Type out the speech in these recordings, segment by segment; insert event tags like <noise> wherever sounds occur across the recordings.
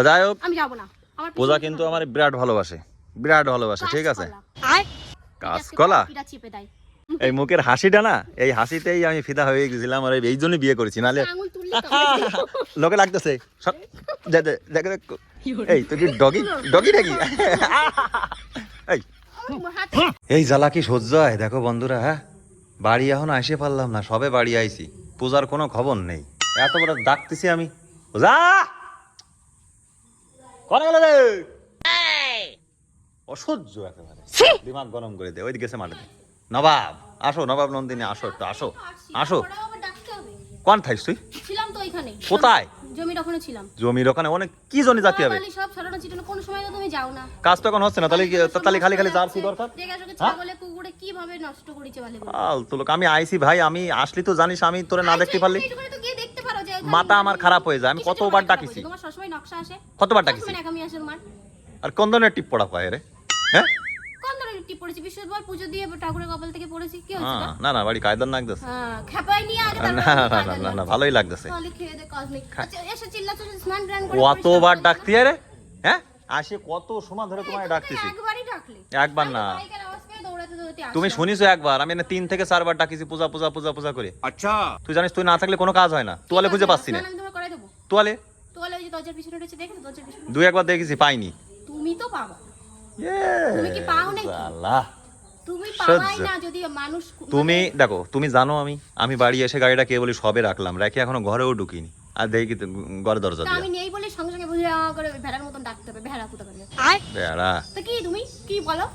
তো যাই হোক আমি যাব না। আমার পূজা কিন্তু। আমার বিরাট ভালোবাসে বিরাট ভালোবাসে ঠিক আছে? কাঁচকলা। এই মুখের হাসিটা না এই হাসিতেই আমি ফিদা হয়ে গেছিলাম আর এই জন্যই বিয়ে করেছি নালে আঙুল <laughs> লোকে লাগতেছে। এই তুই ডগি? ডগি নাকি? <laughs> এই। এই জ্বালা কি সহ্য হয়? দেখো বন্ধুরা হ্যাঁ? বাড়ি এখন আসে পারলাম না সবে বাড়ি আইছি। পূজার কোনো খবর নেই। এত বড় ডাকতেছি আমি। পূজা কোন গেল রে। অসহ্য একেবারে। দিমাগ গরম করে দে ওই গেছে মাঠে নবাব আসো নবাব নন্দিনী আসো একটু আসো আসো। কোন থাইস তুই? ছিলাম তো ওইখানে। কোথায়? জমির ওখানে ছিলাম। জমির ওখানে অনেক কি জনি জাতি হবে? সব ছড়ানো ছিটানো কোনো সময় তো তুমি যাও না। কাজ তো এখন হচ্ছে না তাহলে তাহলে খালি খালি জার্সি দরকার? হ্যাঁ? ছাগলে কুকুরে কীভাবে নষ্ট করেছে বলে আল তো লোক আমি আইছি ভাই আমি আসলি তো জানিস আমি তোরে না দেখতে পারলি। তো গিয়ে দেখতে মাথা আমার খারাপ হয়ে যায় আমি কতবার ডাকিছি? তোমার সবসময় নকশা আসে। কতবার ডাকিছি? নাকামি আসে তোমার আর কোন ধরনের টিপ পড়া পায় রে হ্যাঁ? কোন ধরনের টিপ পড়েছি? বৃহস্পতিবার পুজো দিয়ে ঠাকুরের কপাল থেকে পড়েছি কি হচ্ছে হ্যাঁ, না না বাড়ি কায়দার লাগতেছে হ্যাঁ খেপাই নিয়ে আগে না না না না না ভালোই লাগতেছে। তাহলে খেয়ে দে কাজ নেই। আচ্ছা এসে চিল্লাচ্ছ যে স্নান টান করে কতবার ডাকতি রে? হ্যাঁ? আসে কত সময় ধরে তোমায় ডাকতেছি। একবারই ডাকলে। একবার না। তুমি শুনিছো একবার আমি তিন থেকে চারবার ডাকিছি পূজা পূজা পূজা পূজা করে। আচ্ছা। তুই জানিস তুই না থাকলে কোনো কাজ হয় না। তোয়ালে খুঁজে পাচ্ছি না। তোয়ালে? দুই একবার দেখেছি পাইনি। তুমি তো পাবা। ইয়ে, মানে তুমি দেখো তুমি জানো আমি আমি বাড়ি এসে গাড়িটা কে বলি সবে রাখলাম রেখে এখনও ঘরেও ঢুকিনি। আর দেখি ঘরে দরজা আমি নেই বলে সঙ্গে সঙ্গে ভেড়ার মতন ডাকতে হবে ভেড়া ভেড়া। তো কি তুমি কি বলো?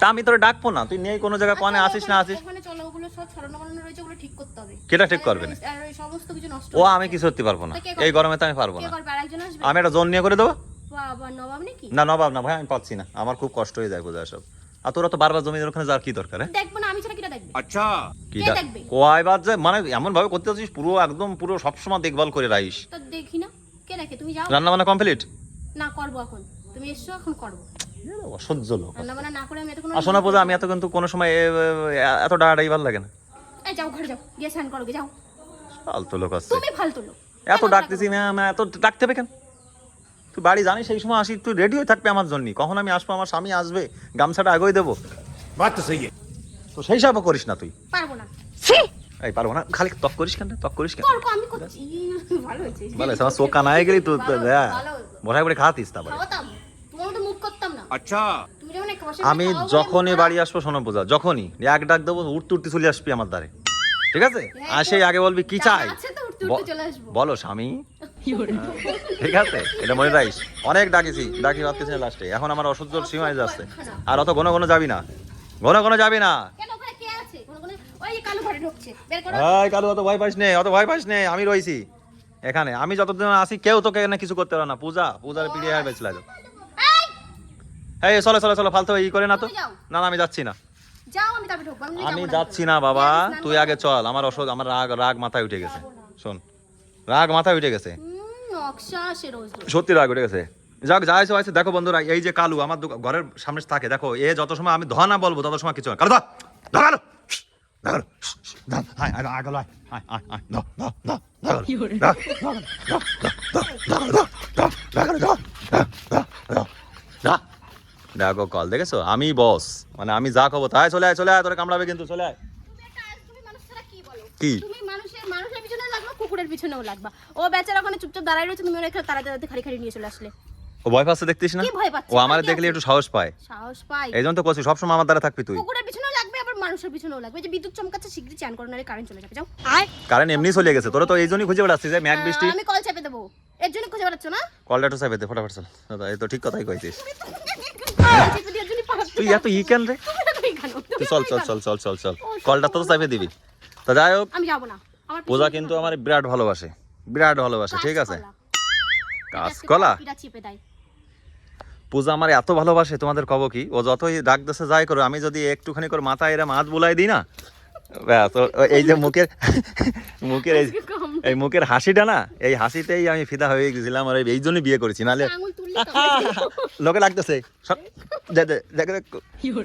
তা আমি তোরা ডাকবো না তুই নিয়ে কোনো জায়গায় আচ্ছা, কোনে আসিস না আসিস। ওখানে চলো ওগুলো সব ছড়ানো রয়েছে ওগুলো ঠিক করতে হবে। কেটা ঠিক করবে না? আর সমস্ত কিছু নষ্ট ও আমি কিছু করতে পারব না। এই গরমে তো আমি পারব না। আমি একটা জোন নিয়ে করে দেবো? না নবাব না ভাই আমি পাচ্ছি না। আমার খুব কষ্ট হয়ে যায় বোঝা সব। আর তোরা তো বারবার জমির ওখানে যাওয়ার কি দরকার হ্যাঁ? দেখব না আমি ছাড়া কিটা আচ্ছা। কি দেখবে? কয়বার যায় মানে এমন ভাবে করতে আছিস পুরো একদম পুরো সবসময় দেখভাল করে রাখিস। তো দেখি না। কে তুমি যাও। রান্না বান্না কমপ্লিট? না করব এখন। তুমি এসো এখন করব। অসহ্য লোক পূজা আমি এত কিন্তু সময় এত ভালো লাগে না। ফালতু লোক আছে তুমি ফালতু লোক। এত ডাকতেছি ম্যাম এত ডাকতে হবে কেন? তুই বাড়ি সেই সময় আসি তুই রেডি হয়ে থাকবে আমার জন্য কখন আমি আসব আমার স্বামী আসবে গামছাটা আগোয় দেবো। সেই। তো সেই করিস না তুই। পারব না। এই পারব না। খালি তক করিস কেন তক করিস কেন? ভালো হয়েছে। ভালো হয়েছে আমার চোখ কানায় গেলি তুই বসায় করে খাতিস তারপরে। আচ্ছা। আমি যখনই বাড়ি আসব সোনা পূজা যখনই। এক ডাক দেবো উঠতে উঠতে চলে আসবি আমার দ্বারে। ঠিক আছে? আসে আগে বলবি কি চাই? বলো স্বামী। ঠিক আছে? এটা মনে রাখিস। অনেক ডাকিছি ডাকি পাচ্ছিস না লাস্টে। এখন আমার অসহ্য সীমায় যাচ্ছে। আর অত ঘন ঘন যাবি না। ঘন ঘন যাবি না। আমি রয়েছি এখানে। আমি যতদিন আসি কেউ তোকে কিছু করতে পারে না। পূজা পূজার পিড়িয়ে হয়ে গেছিল এই, চলো চলো চলো ফালতু ই করে না তো। না না আমি যাচ্ছি না আমি যাচ্ছি না বাবা তুই। আগে চল আমার অসহ্য আমার রাগ রাগ মাথায় উঠে গেছে শোন রাগ মাথায় উঠে গেছে। সত্যি রাগ উঠে গেছে যাক যা আছে আছে দেখো বন্ধুরা এই যে কালু আমার ঘরের সামনে থাকে দেখো এ যত সময় আমি ধোয়া না বলব তত সময় কিছু হয় কালু ধর ধর ধর দেখো কল দেখেছ? আমি বস মানে আমি যা খাব তাই চলে আয় চলে আয় তোরে কামড়াবে কিন্তু চলে আয়। কি তুমি মানুষের মানুষের পিছনে লাগবা কুকুরের পিছনেও লাগবা। ও বেচারা ওখানে চুপচাপ দাঁড়ায় রয়েছে তুমি ওরা তাড়াতাড়ি খালি খালি নিয়ে চলে আসলে। ও ভয় পাচ্ছে দেখতিস না? কি ভয় পাচ্ছে? ও আমার দেখলে একটু সাহস পায়। সাহস জন্য তো সবসময় আমার দ্বারা থাকবি তুই। কুকুরের পিছনেও লাগবে আবার মানুষের পিছনেও লাগবে। যে বিদ্যুৎ চমকাচ্ছে শীঘ্রই চান করো নারে কারেন্ট চলে যাবে। যাও। আয়। কারণ এমনি চলে গেছে তোরা তো এই জন্যই খুঁজে বেড়াচ্ছিস যে ম্যাগ বৃষ্টি। আমি কল চেপে দেবো। এর জন্য খুঁজে বেড়াচ্ছ না? কলটা একটু চাপে দে ফটাফট চল। এই তো ঠিক কথাই কইছিস তুই এত ই কেন রে? তুই চল চল চল চল চল চল। কলটা তো চাপিয়ে দিবি। তো যাই হোক আমি যাব না। পূজা কিন্তু আমার বিরাট ভালোবাসে। বিরাট ভালোবাসে ঠিক আছে? কাঁচকলা। পূজা আমার এত ভালোবাসে তোমাদের কব কি? ও যতই ডাক দেশে যাই করো আমি যদি একটুখানি করে মাথায় এরা মাছ বুলাই দিই না এই যে মুখের মুখের এই মুখের হাসিটা না এই হাসিতেই আমি ফিদা হয়ে গেছিলাম আর এই বিয়ে করেছি নালে আঙুল <laughs> লোকে লাগতেছে। সব দে- দে- দেখ দেখ।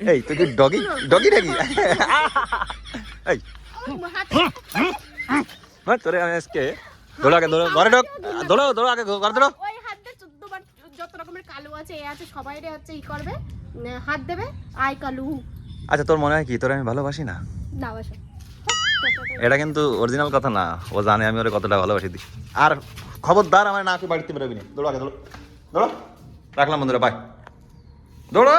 এই তুই কি ডগি? ডগি নাকি? <laughs> এই। আমার হাতে- তোরে আমি আজকে দৌড়ো আগে দৌড়ো ঘরে ঢোক। দৌড়ো দৌড়ো আগে ঘরে দৌড়ো ওই হাত দিয়ে আছে এ আছে সবাই হচ্ছে ই করবে। হাত দেবে আয় কালু। আচ্ছা তোর মনে হয় কি? তোর আমি ভালোবাসি না? এটা কিন্তু অরিজিনাল কথা না। ও জানে আমি ওরে কতটা ভালোবাসি। দিই আর খবরদার আমার না কেউ বাড়িতে বেরোবি না দৌড়ো আগে, দৌড়ো। দৌড়ো। রাখলাম বন্ধুরা বাই দৌড়ো!